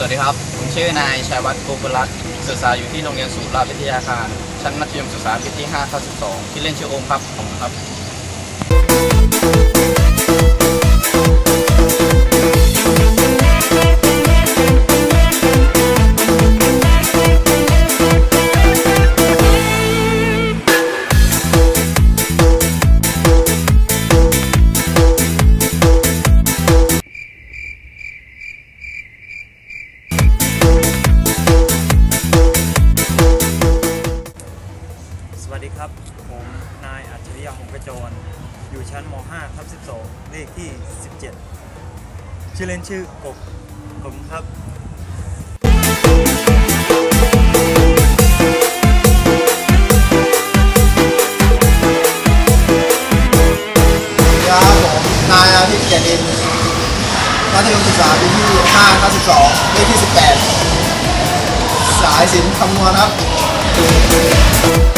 สวัสดีครับ ผมชื่อนายชัยวัฒน์โกกุลัตน์ศึกษาอยู่ที่โรงเรียนสุราษฎร์วิทยาคาร ชั้นมัธยมศึกษาปีที่5ทับ12ที่เล่นชื่อโอมครับผมครับ ครับ ผมนายอัจฉริยะหงกระโจร อยู่ชั้นม .5 ทับ12 เลขที่ 17 ชื่อเล่นชื่อกบผมครับครับผมนายอาทิตย์เกียรตินร์มัธยมศึกษาปีที่5ทับ12 เลขที่ 18 สายศิลป์คำนวณครับ